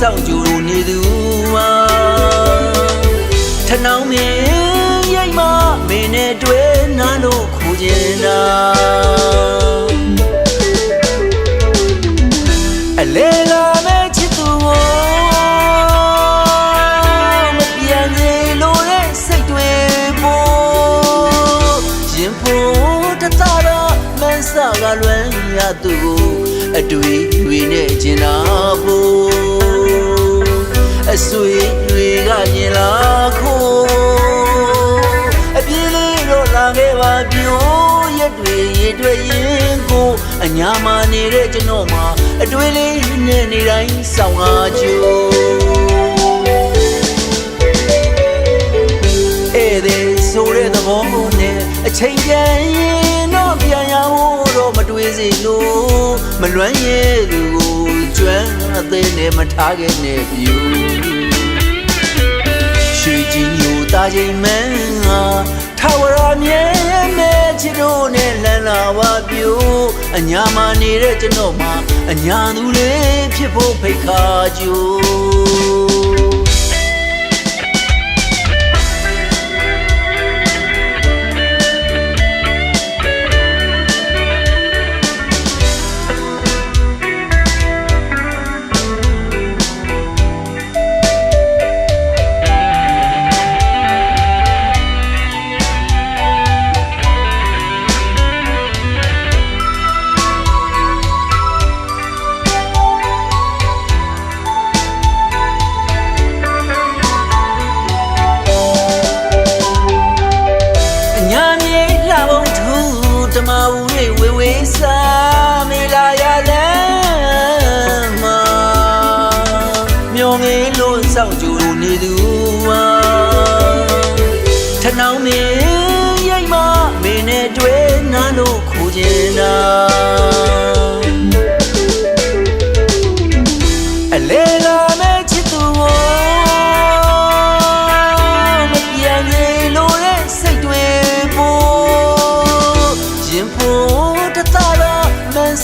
ဆောင်ကြိုနေသူဟာထနောင်းမင်းရိတ်မမင်းနဲ့တွေ့နားလို့ခိုးကျင်တာအလေလာမဲ့ချစ်သူကိုမပြန်စေလို့တဲ့စိတ်တွေပေါ်ရင်ဖို့တတရမန်းစာကလွမ်းရသူကိုအတွေ့တွေနဲ့ကျင်နာဖို့အ ဆွေတွေကမြင်လာခိုးအပြေးလေးတော့လာခဲ့ပါပြိုးရက်တွေရည်တွေရင်ကိုအညာမနေတဲ့ကျွန်တော်မှာအတွေ့လေးနဲ့နေတိုင်းဆောင်အားကြိုးဧည့်သည်ဆိုတဲ့သဘောနဲ့အချိန်ပြန်ရင်တော့ပြန်ရဖို့တော့မတွေးစီလို့မလွမ်းရဲ့သူကိုကျွမ်း အသေးနဲ့မထားခဲ့နဲ့ပြူရွှေကြီးညိုတာချိန်မှန်းဟာထာဝရမြဲမြဲချစ်တို့နဲ့လန်လာပါပြို့အညာမနေတဲ့ကျွန်တော်မှာအညာသူလေးဖြစ်ဖို့ဖိတ်ခါကြိုး ဝေဝေးစာမေလာရလမ်းမှာမျောငေးလို့စောင့်ကြိုနေသူဟာထနောင်းမင်းရိတ်မမင်းနဲ့တွေ့နားလို့ခိုးကျင်တာ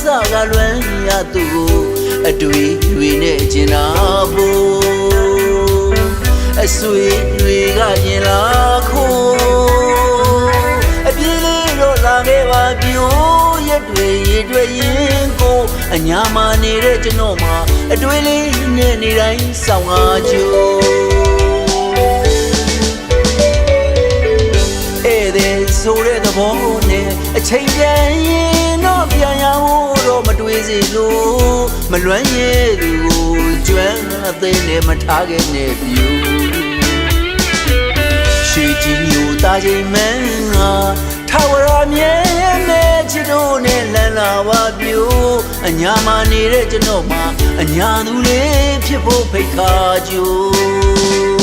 စာကလွမ်းရသူကိုအတွေ့တွေနဲ့ကျင်နာဖို့အဆွေတွေကမြင်လာခိုးအပြေးလေးတော့လာခဲ့ပါပြိုးရက်တွေရည်တွေရင်ကိုအညာမနေတဲ့ကျွန်တော်မှာအတွေ့လေးနဲ့နေတိုင်းဆောင်အားကြိုးဧည့်သည်ဆိုတဲ့သဘောနဲ့အချိန်ပြန်ရင်တော့ပြန်ရဖို့ တော့မတွေးစီလို့မလွမ်းရဲ့သူကိုကျွမ်းအသေးနဲ့မထားခဲ့နဲ့ပြူရွှေကြီးညိုတာချိန်မှန်းဟာထာဝရမြဲမြဲချစ်တို့နဲ့လန်လာပါပြူအညာမနေတဲ့ကျွန်တော်မှာအညာသူလေးဖြစ်ဖို့ဖိတ်ခါကြိုး